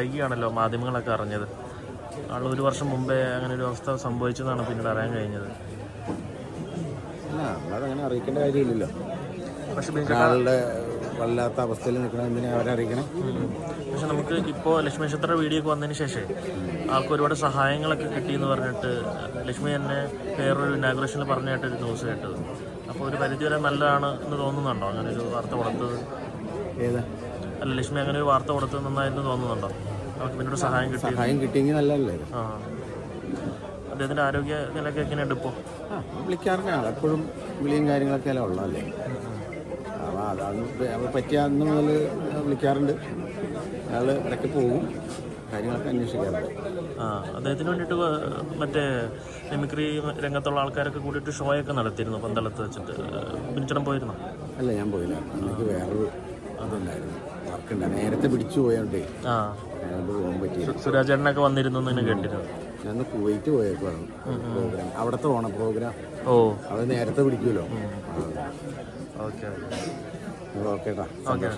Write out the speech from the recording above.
വൈകിയാണല്ലോ മാധ്യമങ്ങളൊക്കെ അറിഞ്ഞത്. ആൾ ഒരു വർഷം മുമ്പേ അങ്ങനെ ഒരു അവസ്ഥ സംഭവിച്ചതാണ് പിന്നീട് അറിയാൻ കഴിഞ്ഞത്. നമ്മളതങ്ങനെ അറിയിക്കേണ്ട കാര്യമില്ലല്ലോ. പക്ഷെ വല്ലാത്ത അവസ്ഥയിൽ നിൽക്കണം എന്തിനാ അവരെ അറിയിക്കണം? പക്ഷെ നമുക്ക് ഇപ്പോൾ ലക്ഷ്മി നക്ഷത്ര വീഡിയോ ഒക്കെ വന്നതിന് ശേഷം ആൾക്ക് ഒരുപാട് സഹായങ്ങളൊക്കെ കിട്ടി എന്ന് പറഞ്ഞിട്ട് ലക്ഷ്മി തന്നെ വേറൊരു ഇനാഗ്രേഷനിൽ പറഞ്ഞായിട്ട് ഒരു ന്യൂസ് കേട്ടത്. അപ്പോൾ ഒരു പരിധി വരെ നല്ലതാണ് എന്ന് തോന്നുന്നുണ്ടോ? അങ്ങനെ ഒരു വാർത്ത കൊടുത്തത് ഏതാ? അല്ല ലക്ഷ്മി അങ്ങനെ ഒരു വാർത്ത കൊടുത്തത് നന്നായിരുന്നു തോന്നുന്നുണ്ടോ? നമുക്ക് പിന്നീട് സഹായം കിട്ടി സഹായം കിട്ടിയെങ്കിൽ നല്ലതല്ലേ? ആ. അദ്ദേഹത്തിന്റെ ആരോഗ്യ നിലയൊക്കെ എങ്ങനെയുണ്ട് ഇപ്പോൾ? വിളിക്കാറുണ്ട് ആളെപ്പോഴും വിളിയും കാര്യങ്ങളൊക്കെ അല്ലേ ഉള്ളതല്ലേ? അപ്പോൾ അതാണ് പറ്റിയ അന്ന് മുതൽ വിളിക്കാറുണ്ട്. അയാൾ ഇടയ്ക്ക് പോകും. കാര്യങ്ങളൊക്കെ അന്വേഷിക്കാറുണ്ട്. ആ അദ്ദേഹത്തിന് വേണ്ടിയിട്ട് മറ്റേ മിമിക്രി രംഗത്തുള്ള ആൾക്കാരൊക്കെ കൂടിയിട്ട് ഷോയൊക്കെ നടത്തിയിരുന്നു പന്തളത്ത് വെച്ചിട്ട്. പിന്നിച്ചടം പോയിരുന്നു? അല്ല ഞാൻ പോയില്ല. എനിക്ക് വേറൊരു അതുണ്ടായിരുന്നു വർക്കുണ്ടായിരുന്നു നേരത്തെ പിടിച്ചു പോയോണ്ടേ ആ. അതുകൊണ്ട് പോകാൻ പറ്റിയില്ല. സുരാജേട്ടനൊക്കെ വന്നിരുന്നു എന്ന് കേട്ടിരുന്നു. ഞാൻ കുവൈറ്റ് പോയേക്കാണ് പ്രോഗ്രാം അവിടുത്തെ ഓണം പ്രോഗ്രാം ഓ. അത് നേരത്തെ പിടിക്കുമല്ലോ. ഓക്കെ ഓക്കേട്ടാ. ഓക്കെ.